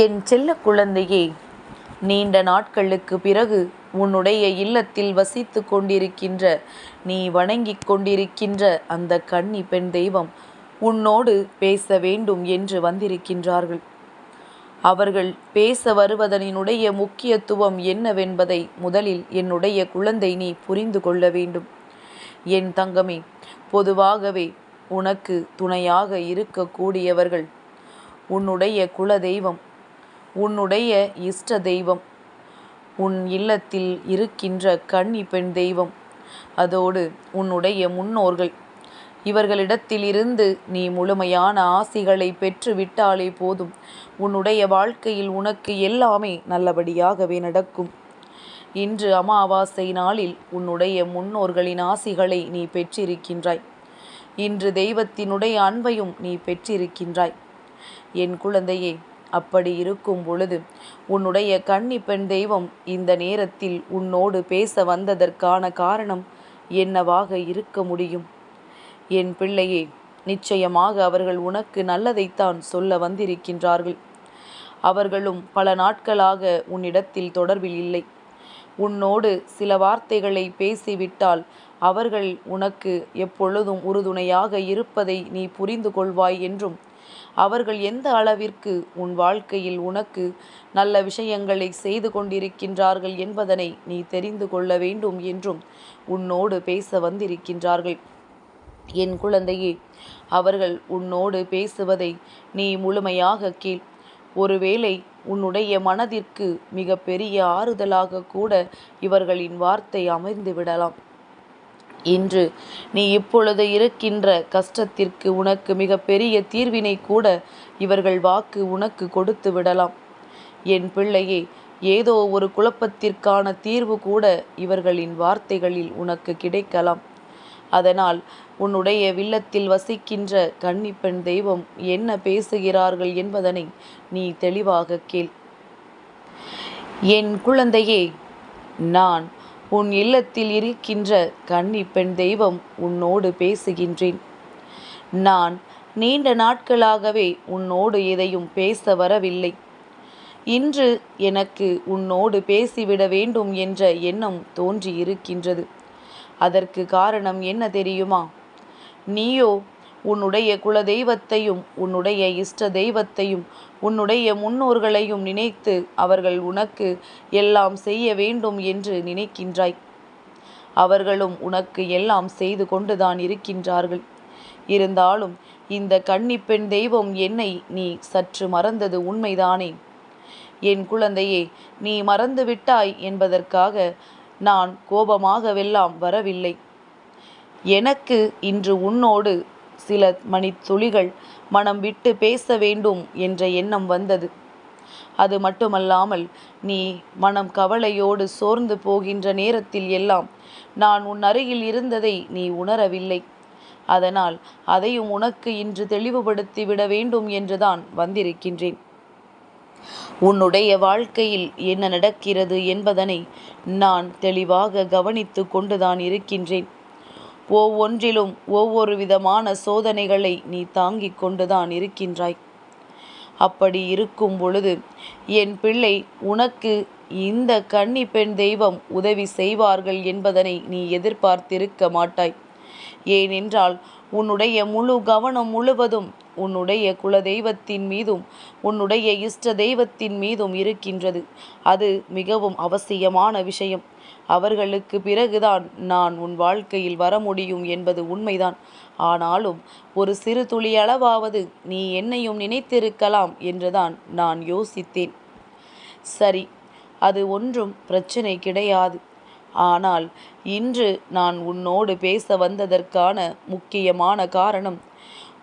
என் செல்ல குழந்தையே நீண்ட நாட்களுக்கு பிறகு உன்னுடைய இல்லத்தில் வசித்து கொண்டிருக்கின்ற நீ வணங்கிக் கொண்டிருக்கின்ற அந்த கன்னி பெண் தெய்வம் உன்னோடு பேச வேண்டும் என்று வந்திருக்கின்றார்கள். அவர்கள் பேச வருவதனினுடைய முக்கியத்துவம் என்னவென்பதை முதலில் என்னுடைய குழந்தை நீ புரிந்து கொள்ள வேண்டும். என் தங்கமே பொதுவாகவே உனக்கு துணையாக இருக்கக்கூடியவர்கள் உன்னுடைய குல தெய்வம் உன்னுடைய இஷ்ட தெய்வம். உன் இல்லத்தில் இருக்கின்ற கன்னி பெண் தெய்வம். அதோடு உன்னுடைய முன்னோர்கள். இவர்களிடத்திலிருந்து நீ முழுமையான ஆசிகளை பெற்று விட்டாலே போதும். உன்னுடைய வாழ்க்கையில் உனக்கு எல்லாமே நல்லபடியாகவே நடக்கும். இன்று அமாவாசை நாளில் உன்னுடைய முன்னோர்களின் ஆசிகளை நீ பெற்றிருக்கின்றாய். இன்று தெய்வத்தினுடைய அன்பையும் நீ பெற்றிருக்கின்றாய். என் குழந்தையே அப்படி இருக்கும் பொழுது உன்னுடைய கன்னி பெண் தெய்வம் இந்த நேரத்தில் உன்னோடு பேச வந்ததற்கான காரணம் என்னவாக இருக்க முடியும்? என் பிள்ளையே நிச்சயமாக அவர்கள் உனக்கு நல்லதைத்தான் சொல்ல வந்திருக்கின்றார்கள். அவர்களும் பல நாட்களாக உன்னிடத்தில் தொடர்பில் இல்லை. உன்னோடு சில வார்த்தைகளை பேசிவிட்டால் அவர்கள் உனக்கு எப்பொழுதும் உறுதுணையாக இருப்பதை நீ புரிந்து கொள்வாய் என்றும் அவர்கள் எந்த அளவிற்கு உன் வாழ்க்கையில் உனக்கு நல்ல விஷயங்களை செய்து கொண்டிருக்கின்றார்கள் என்பதனை நீ தெரிந்து கொள்ள வேண்டும் என்றும் உன்னோடு பேச வந்திருக்கின்றார்கள். என் குழந்தையே அவர்கள் உன்னோடு பேசுவதை நீ முழுமையாக கேள். ஒருவேளை உன்னுடைய மனதிற்கு மிக பெரிய ஆறுதலாக கூட இவர்களின் வார்த்தை அமைந்து விடலாம் இன்று நீ இப்பொழுது இருக்கின்ற கஷ்டத்திற்கு உனக்கு மிக பெரிய தீர்வினை கூட இவர்கள் வாக்கு உனக்கு கொடுத்து விடலாம். என் பிள்ளையே ஏதோ ஒரு குழப்பத்திற்கான தீர்வு கூட இவர்களின் வார்த்தைகளில் உனக்கு கிடைக்கலாம். அதனால் உன்னுடைய வில்லத்தில் வசிக்கின்ற கன்னிப்பெண் தெய்வம் என்ன பேசுகிறார்கள் என்பதனை நீ தெளிவாக கேள். என் குழந்தையே நான் உன் இல்லத்தில் இருக்கின்ற கன்னி பெண் தெய்வம் உன்னோடு பேசுகின்றேன். நான் நீண்ட நாட்களாகவே உன்னோடு எதையும் பேச வரவில்லை. இன்று எனக்கு உன்னோடு பேசிவிட வேண்டும் என்ற எண்ணம் தோன்றி இருக்கின்றது அதற்கு காரணம் என்ன தெரியுமா? நீயோ உன்னுடைய குல தெய்வத்தையும் உன்னுடைய இஷ்ட தெய்வத்தையும் உன்னுடைய முன்னோர்களையும் நினைத்து அவர்கள் உனக்கு எல்லாம் செய்ய வேண்டும் என்று நினைக்கின்றாய். அவர்களும் உனக்கு எல்லாம் செய்து கொண்டுதான் இருக்கின்றார்கள். இருந்தாலும் இந்த கன்னிப்பெண் தெய்வம் என்னை நீ சற்று மறந்தது உண்மைதானே? என் குழந்தையே நீ மறந்து விட்டாய் என்பதற்காக நான் கோபமாகவெல்லாம் வரவில்லை. எனக்கு இன்று உன்னோடு சில மணித்துளிகள் மனம் விட்டு பேச வேண்டும் என்ற எண்ணம் வந்தது. அது மட்டுமல்லாமல் நீ மனம் கவலையோடு சோர்ந்து போகின்ற நேரத்தில் எல்லாம் நான் உன் அருகில் இருந்ததை நீ உணரவில்லை. அதனால் அதையும் உனக்கு இன்று தெளிவுபடுத்தி விட வேண்டும் என்றுதான் வந்திருக்கின்றேன். உன்னுடைய வாழ்க்கையில் என்ன நடக்கிறது என்பதனை நான் தெளிவாக கவனித்து கொண்டுதான் இருக்கின்றேன். ஒவ்வொன்றிலும் ஒவ்வொரு விதமான சோதனைகளை நீ தாங்கிக் கொண்டுதான் இருக்கின்றாய். அப்படி இருக்கும் பொழுது என் பிள்ளை உனக்கு இந்த கன்னி பெண் தெய்வம் உதவி செய்வார்கள் என்பதனை நீ எதிர்பார்த்திருக்க மாட்டாய். ஏனென்றால் உன்னுடைய முழு கவனம் முழுவதும் உன்னுடைய குல தெய்வத்தின் மீதும் உன்னுடைய இஷ்ட தெய்வத்தின் மீதும் இருக்கின்றது. அது மிகவும் அவசியமான விஷயம். அவர்களுக்கு பிறகுதான் நான் உன் வாழ்க்கையில் வர முடியும் என்பது உண்மைதான். ஆனாலும் ஒரு சிறு துளி அளவாவது நீ என்னையும் நினைத்திருக்கலாம் என்றுதான் நான் யோசித்தேன். சரி அது ஒன்றும் பிரச்சனை கிடையாது. ஆனால் இன்று நான் உன்னோடு பேச வந்ததற்கான முக்கியமான காரணம்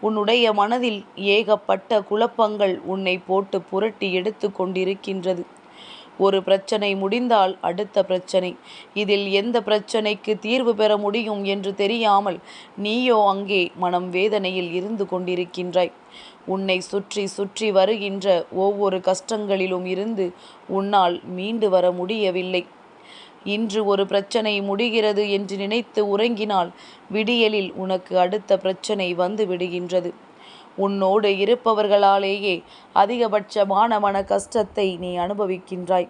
உன்னுடைய மனதில் ஏகப்பட்ட குழப்பங்கள் உன்னை போட்டு புரட்டி எடுத்து கொண்டிருக்கின்றது. ஒரு பிரச்சனை முடிந்தால் அடுத்த பிரச்சனை. இதில் எந்த பிரச்சனைக்கு தீர்வு பெற முடியும் என்று தெரியாமல் நீயோ அங்கே மனம் வேதனையில் இருந்து கொண்டிருக்கின்றாய். உன்னை சுற்றி சுற்றி வருகின்ற ஒவ்வொரு கஷ்டங்களிலும் இருந்து உன்னால் மீண்டு வர முடியவில்லை. இன்று ஒரு பிரச்சனை முடிகிறது என்று நினைத்து உறங்கினால் விடியலில் உனக்கு அடுத்த பிரச்சனை வந்து விடுகின்றது. உன்னோடு இருப்பவர்களாலேயே அதிகபட்சமான மன கஷ்டத்தை நீ அனுபவிக்கின்றாய்.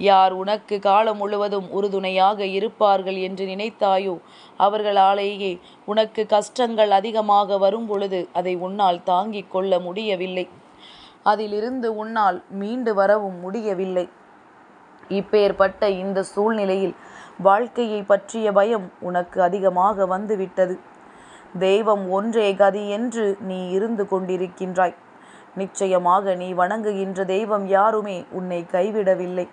யார் உனக்கு காலம் முழுவதும் உறுதுணையாக இருப்பார்கள் என்று நினைத்தாயோ அவர்களாலேயே உனக்கு கஷ்டங்கள் அதிகமாக வரும் பொழுது அதை உன்னால் தாங்கிக் கொள்ள முடியவில்லை. அதிலிருந்து உன்னால் மீண்டு வரவும் முடியவில்லை. இப்பேற்பட்ட இந்த சூழ்நிலையில் வாழ்க்கையை பற்றிய பயம் உனக்கு அதிகமாக வந்துவிட்டது. தெய்வம் ஒன்றே கதி என்று நீ இருந்து கொண்டிருக்கின்றாய். நிச்சயமாக நீ வணங்குகின்ற தெய்வம் யாருமே உன்னை கைவிடவில்லை.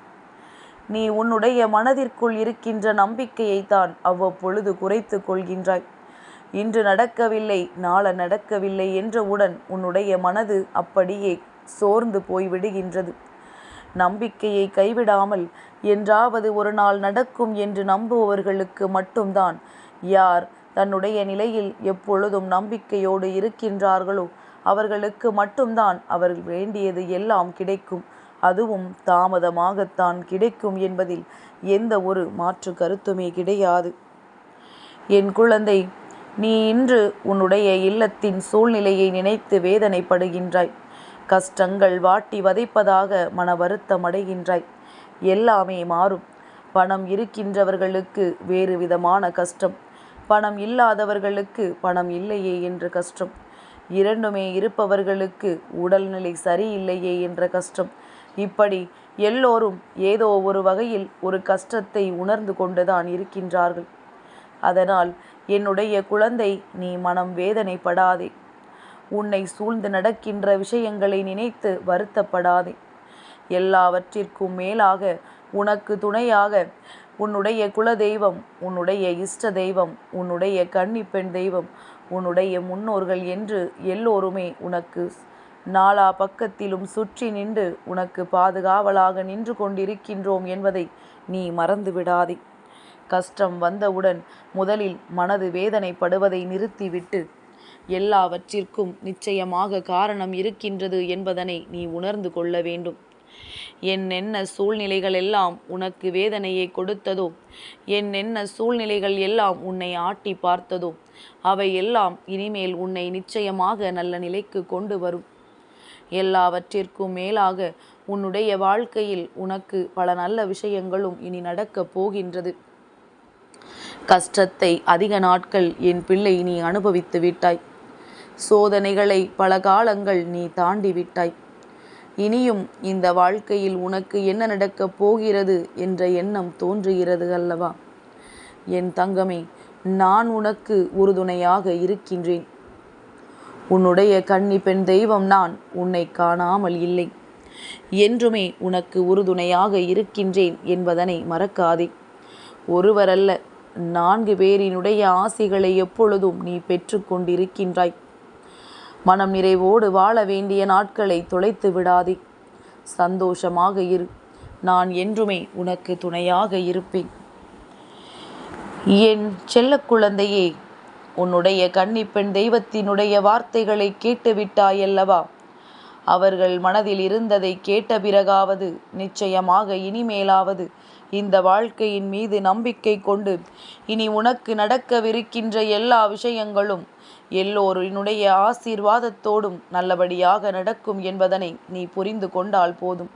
நீ உன்னுடைய மனதிற்குள் இருக்கின்ற நம்பிக்கையைத்தான் அவ்வப்பொழுது குறைத்து கொள்கின்றாய். இன்று நடக்கவில்லை நாளை நடக்கவில்லை என்றவுடன் உன்னுடைய மனது அப்படியே சோர்ந்து போய்விடுகின்றது. நம்பிக்கையை கைவிடாமல் என்றாவது ஒரு நாள் நடக்கும் என்று நம்புபவர்களுக்கு மட்டும்தான் யார் தன்னுடைய நிலையில் எப்பொழுதும் நம்பிக்கையோடு இருக்கின்றார்களோ அவர்களுக்கு மட்டும்தான் அவர்கள் வேண்டியது எல்லாம் கிடைக்கும். அதுவும் தாமதமாகத்தான் கிடைக்கும் என்பதில் எந்த ஒரு மாற்று கருத்துமே கிடையாது. என் குழந்தை நீ இன்று உன்னுடைய இல்லத்தின் சூழ்நிலையை நினைத்து வேதனைப்படுகின்றாய். கஷ்டங்கள் வாட்டி வதைப்பதாக மன வருத்தம் அடைகின்றாய். எல்லாமே மாறும். பணம் இருக்கின்றவர்களுக்கு வேறு விதமான கஷ்டம். பணம் இல்லாதவர்களுக்கு பணம் இல்லையே என்ற கஷ்டம். இரண்டுமே இருப்பவர்களுக்கு உடல்நிலை சரியில்லையே என்ற கஷ்டம். இப்படி எல்லோரும் ஏதோ ஒரு வகையில் ஒரு கஷ்டத்தை உணர்ந்து கொண்டுதான் இருக்கின்றார்கள். அதனால் என்னுடைய குழந்தை நீ மனம் வேதனைப்படாதே. உன்னை சூழ்ந்து நடக்கின்ற விஷயங்களை நினைத்து வருத்தப்படாதே. எல்லாவற்றிற்கும் மேலாக உனக்கு துணையாக உன்னுடைய குல தெய்வம் உன்னுடைய இஷ்ட தெய்வம் உன்னுடைய கன்னி பெண் தெய்வம் உன்னுடைய முன்னோர்கள் என்று எல்லோருமே உனக்கு நாலா பக்கத்திலும் சுற்றி நின்று உனக்கு பாதுகாவலாக நின்று கொண்டிருக்கின்றோம் என்பதை நீ மறந்து விடாதே கஷ்டம் வந்தவுடன் முதலில் மனது வேதனைப்படுவதை நிறுத்திவிட்டு எல்லாவற்றிற்கும் நிச்சயமாக காரணம் இருக்கின்றது என்பதனை நீ உணர்ந்து கொள்ள வேண்டும். என்னென்ன சூழ்நிலைகள் எல்லாம் உனக்கு வேதனையை கொடுத்ததோ? என்னென்ன சூழ்நிலைகள் எல்லாம் உன்னை ஆட்டி பார்த்ததோ? அவை எல்லாம் இனிமேல் உன்னை நிச்சயமாக நல்ல நிலைக்கு கொண்டு வரும். எல்லாவற்றிற்கும் மேலாக உன்னுடைய வாழ்க்கையில் உனக்கு பல நல்ல விஷயங்களும் இனி நடக்கப் போகின்றது. கஷ்டத்தை அதிக நாட்கள் என் பிள்ளை நீ அனுபவித்து விட்டாய். சோதனைகளை பல காலங்கள் நீ தாண்டி விட்டாய். இனியும் இந்த வாழ்க்கையில் உனக்கு என்ன நடக்கப் போகிறது என்ற எண்ணம் தோன்றுகிறது அல்லவா? என் தங்கமே நான் உனக்கு உறுதுணையாக இருக்கின்றேன். உன்னுடைய கன்னி பெண் தெய்வம் நான் உன்னை காணாமல் இல்லை. என்றுமே உனக்கு உறுதுணையாக இருக்கின்றேன் என்பதனை மறக்காதே. ஒருவரல்ல நான்கு பேரினுடைய ஆசைகளை எப்பொழுதும் நீ பெற்றுக்கொண்டிருக்கின்றாய் மனம் நிறைவோடு வாழ வேண்டிய நாட்களை தொலைத்து விடாதே. சந்தோஷமாக இரு. நான் என்றுமே உனக்கு துணையாக இருப்பேன். என் செல்ல குழந்தையே உன்னுடைய கன்னிப்பெண் தெய்வத்தினுடைய வார்த்தைகளை கேட்டுவிட்டாயல்லவா? அவர்கள் மனதில் இருந்ததை கேட்ட பிறகாவது நிச்சயமாக இனிமேலாவது இந்த வாழ்க்கையின் மீது நம்பிக்கை கொண்டு இனி உனக்கு நடக்கவிருக்கின்ற எல்லா விஷயங்களும் எல்லோரினுடைய ஆசீர்வாதத்தோடும் நல்லபடியாக நடக்கும் என்பதனை நீ புரிந்து கொண்டால் போதும்.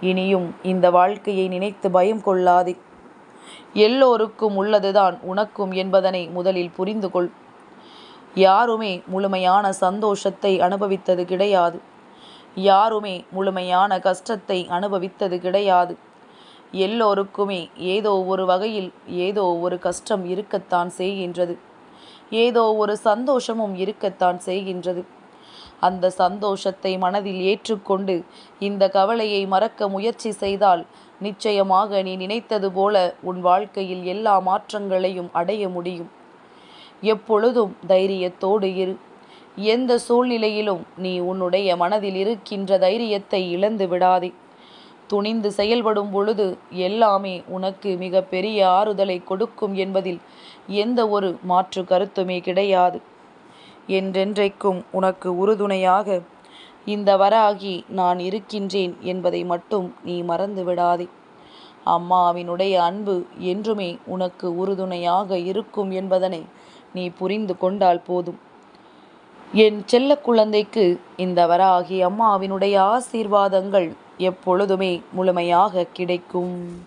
இனியும் இந்த வாழ்க்கையை நினைத்து பயம் கொள்ளாதே. எல்லோருக்கும் உள்ளதுதான் உனக்கும் என்பதனை முதலில் புரிந்து கொள். யாருமே முழுமையான சந்தோஷத்தை அனுபவித்தது கிடையாது. யாருமே முழுமையான கஷ்டத்தை அனுபவித்தது கிடையாது. எல்லோருக்குமே ஏதோ ஒரு வகையில் ஏதோ ஒரு கஷ்டம் இருக்கத்தான் செய்கின்றது. ஏதோ ஒரு சந்தோஷமும் இருக்கத்தான் செய்கின்றது. அந்த சந்தோஷத்தை மனதில் ஏற்றுக்கொண்டு இந்த கவலையை மறக்க முயற்சி செய்தால் நிச்சயமாக நீ நினைத்தது போல உன் வாழ்க்கையில் எல்லா மாற்றங்களையும் அடைய முடியும். எப்பொழுதும் தைரியத்தோடு இரு. எந்த சூழ்நிலையிலும் நீ உன்னுடைய மனதில் இருக்கின்ற தைரியத்தை இழந்து விடாதே. துணிந்து செயல்படும் பொழுது எல்லாமே உனக்கு மிக பெரிய ஆறுதலை கொடுக்கும் என்பதில் எந்த ஒரு மாற்று கருத்துமே கிடையாது. என்றென்றைக்கும் உனக்கு உறுதுணையாக இந்த வராகி நான் இருக்கின்றேன் என்பதை மட்டும் நீ மறந்து விடாதே. அம்மாவினுடைய அன்பு என்றுமே உனக்கு உறுதுணையாக இருக்கும் என்பதனை நீ புரிந்து கொண்டால் போதும். என் செல்ல குழந்தைக்கு இந்த வராகி அம்மாவினுடைய ஆசீர்வாதங்கள் எப்பொழுதுமே முழுமையாக கிடைக்கும்.